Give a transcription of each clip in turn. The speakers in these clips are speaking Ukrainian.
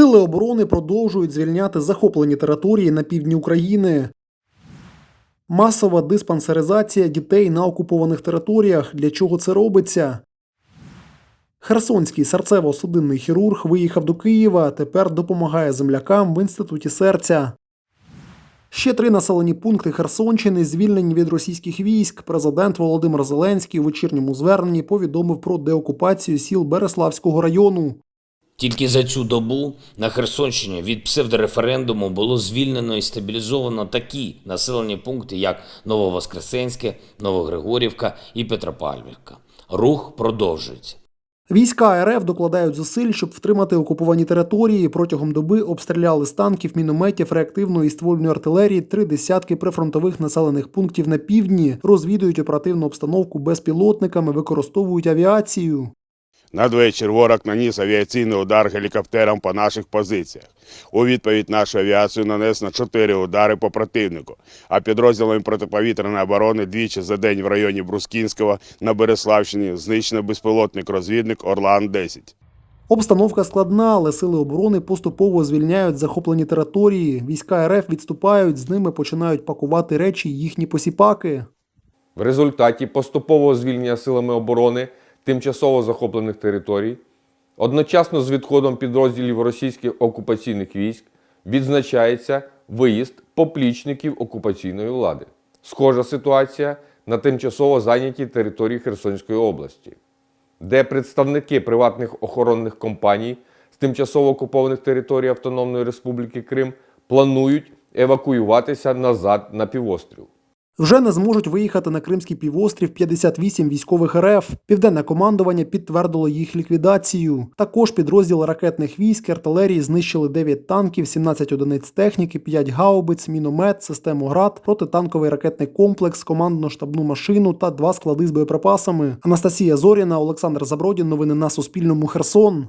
Сили оборони продовжують звільняти захоплені території на півдні України. Масова диспансеризація дітей на окупованих територіях. Для чого це робиться? Херсонський серцево-судинний хірург виїхав до Києва, тепер допомагає землякам в інституті серця. Ще три населені пункти Херсонщини звільнені від російських військ. Президент Володимир Зеленський у вечірньому зверненні повідомив про деокупацію сіл Береславського району. Тільки за цю добу на Херсонщині від псевдореферендуму було звільнено і стабілізовано такі населені пункти, як Нововоскресенське, Новогригорівка і Петропавлівка. Рух продовжується. Війська РФ докладають зусиль, щоб втримати окуповані території. Протягом доби обстріляли з танків, мінометів, реактивної і ствольної артилерії три десятки прифронтових населених пунктів на півдні, розвідують оперативну обстановку безпілотниками, використовують авіацію. Надвечір ворог наніс авіаційний удар гелікоптером по наших позиціях. У відповідь нашу авіацію нанесено чотири удари по противнику, а підрозділами протиповітряної оборони двічі за день в районі Брускінського на Береславщині знищено безпілотник-розвідник Орлан-10. Обстановка складна, але сили оборони поступово звільняють захоплені території. Війська РФ відступають, з ними починають пакувати речі їхні посіпаки. В результаті поступового звільнення силами оборони тимчасово захоплених територій, одночасно з відходом підрозділів російських окупаційних військ відзначається виїзд поплічників окупаційної влади. Схожа ситуація на тимчасово зайнятій території Херсонської області, де представники приватних охоронних компаній з тимчасово окупованих територій Автономної Республіки Крим планують евакуюватися назад на півострів. Вже не зможуть виїхати на Кримський півострів 58 військових РФ. Південне командування підтвердило їх ліквідацію. Також підрозділ ракетних військ артилерії знищили 9 танків, 17 одиниць техніки, 5 гаубиць, міномет, систему ГРАД, протитанковий ракетний комплекс, командно-штабну машину та два склади з боєприпасами. Анастасія Зоріна, Олександр Забродін. Новини на Суспільному. Херсон.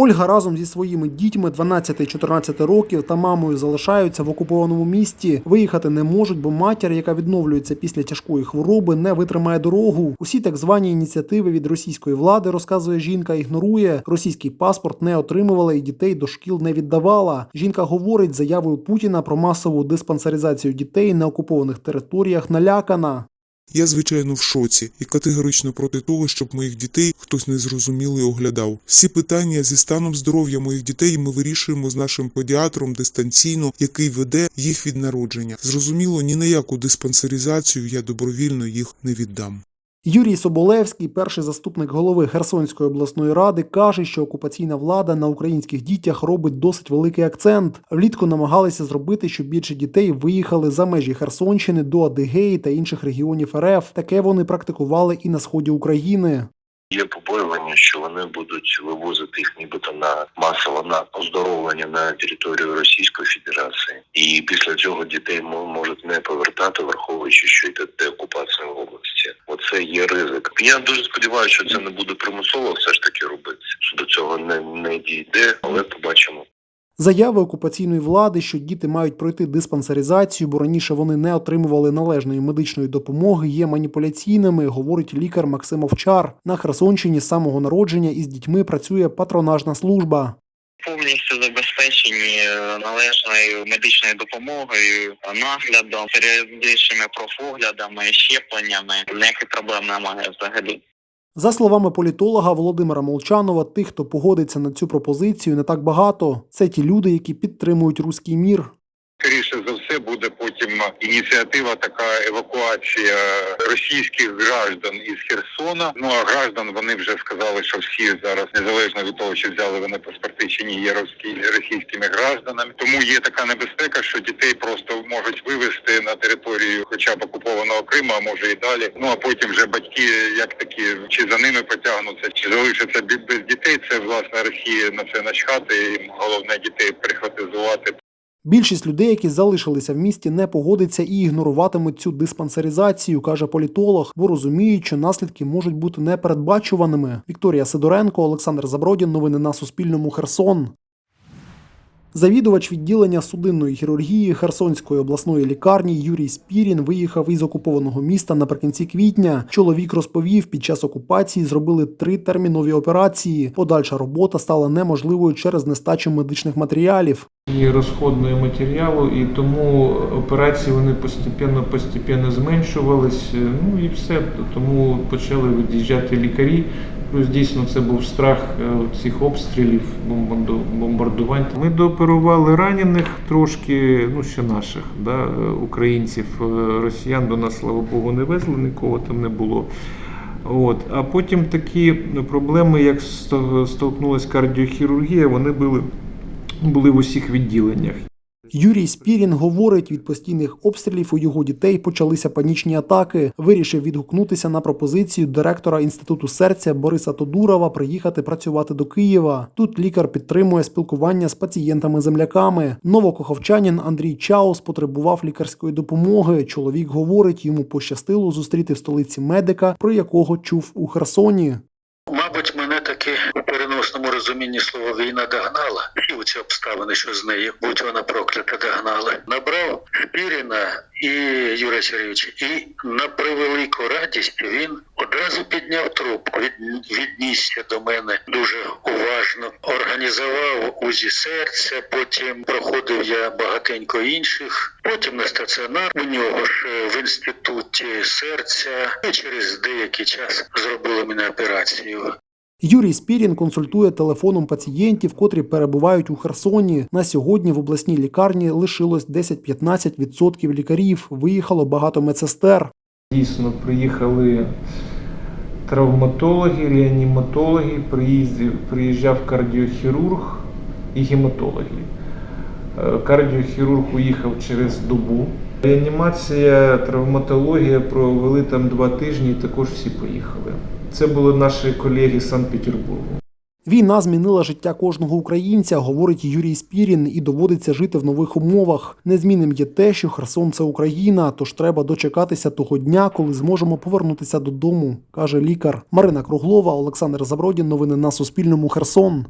Ольга разом зі своїми дітьми 12 і 14 років та мамою залишаються в окупованому місті. Виїхати не можуть, бо матір, яка відновлюється після тяжкої хвороби, не витримає дорогу. Усі так звані ініціативи від російської влади, розказує жінка, ігнорує. Російський паспорт не отримувала і дітей до шкіл не віддавала. Жінка говорить заявою Путіна про масову диспансеризацію дітей на окупованих територіях налякана. Я, звичайно, в шоці і категорично проти того, щоб моїх дітей хтось незрозумілий оглядав. Всі питання зі станом здоров'я моїх дітей ми вирішуємо з нашим педіатром дистанційно, який веде їх від народження. Зрозуміло, ні на яку диспансеризацію я добровільно їх не віддам. Юрій Соболевський, перший заступник голови Херсонської обласної ради, каже, що окупаційна влада на українських дітях робить досить великий акцент. Влітку намагалися зробити, щоб більше дітей виїхали за межі Херсонщини до Адигеї та інших регіонів РФ. Таке вони практикували і на сході України. Є побоювання, що вони будуть вивозити їх нібито на масово на оздоровлення на територію Російської Федерації, і після цього дітей можуть не повертати, враховуючи, що йде деокупація Оце є ризик. Я дуже сподіваюся, що це не буде примусово все ж таки робитися. Що до цього не, не дійде, але побачимо. Заяви окупаційної влади, що діти мають пройти диспансеризацію, бо раніше вони не отримували належної медичної допомоги, є маніпуляційними, говорить лікар Максим Овчар. На Херсонщині з самого народження із дітьми працює патронажна служба. повністю забезпечені е, належною медичною допомогою, наглядом, періодичними профоглядами, щепленнями. Ніяких проблем немає взагалі. За словами політолога Володимира Молчанова, тих, хто погодиться на цю пропозицію, не так багато. Це ті люди, які підтримують руський мір. Скоріше за ініціатива така евакуація російських граждан із Херсона. Ну а граждан вони вже сказали, що всі зараз незалежно від того, чи взяли вони паспорти чи ні, є російськими гражданами. Тому є така небезпека, що дітей просто можуть вивезти на територію, хоча б окупованого Криму, а може і далі. Ну а потім вже батьки як такі чи за ними потягнуться, чи залишаться без дітей. Це власне Росія на це начхати. Їм головне дітей прихватизувати. Більшість людей, які залишилися в місті, не погодиться і ігноруватимуть цю диспансеризацію, каже політолог, бо розуміють, що наслідки можуть бути непередбачуваними. Вікторія Сидоренко, Олександр Забродін. Новини на Суспільному. Херсон. Завідувач відділення судинної хірургії Херсонської обласної лікарні Юрій Спірін виїхав із окупованого міста наприкінці квітня. Чоловік розповів, під час окупації зробили три термінові операції. Подальша робота стала неможливою через нестачу медичних матеріалів. і розходного матеріалу, і тому операції вони постепенно постепенно зменшувались. Ну і все. Тому почали від'їжджати лікарі. Плюс дійсно це був страх е, цих обстрілів, бомбардувань. Ми дооперували ранених трошки, ну ще наших, да, е, українців, Е, росіян до нас, слава Богу, не везли, нікого там не було. От. А потім такі проблеми, як столкнулася кардіохірургія, вони були, були в усіх відділеннях. Юрій Спірін говорить, від постійних обстрілів у його дітей почалися панічні атаки. Вирішив відгукнутися на пропозицію директора інституту серця Бориса Тодурова приїхати працювати до Києва. Тут лікар підтримує спілкування з пацієнтами-земляками. Новокоховчанин Андрій Чаус потребував лікарської допомоги. Чоловік говорить, йому пощастило зустріти в столиці медика, про якого чув у Херсоні. Мабуть, мене таки переносному розумінні слова війна догнала, і оці обставини, що з нею, будь вона проклята, догнали. Набрав Спіріна і Юрія Сергійовича, і на превелику радість він одразу підняв трубку, від, віднісся до мене дуже уважно, організував УЗІ серця, потім проходив я багатенько інших, потім на стаціонар. У нього ж в інституті серця, і через деякий час зробили мені операцію. Юрій Спірін консультує телефоном пацієнтів, котрі перебувають у Херсоні. На сьогодні в обласній лікарні лишилось 10-15% лікарів. Виїхало багато медсестер. Дійсно, приїхали травматологи, реаніматологи, приїздив, приїжджав кардіохірург і гематологи. Е, Кардіохірург уїхав через добу. Реанімація, травматологія провели там два тижні, також всі поїхали. Це були наші колеги з Санкт-Петербургу. Війна змінила життя кожного українця, говорить Юрій Спірін, і доводиться жити в нових умовах. Незмінним є те, що Херсон це Україна, тож треба дочекатися того дня, коли зможемо повернутися додому, каже лікар. Марина Круглова, Олександр Забродін. Новини на Суспільному. Херсон.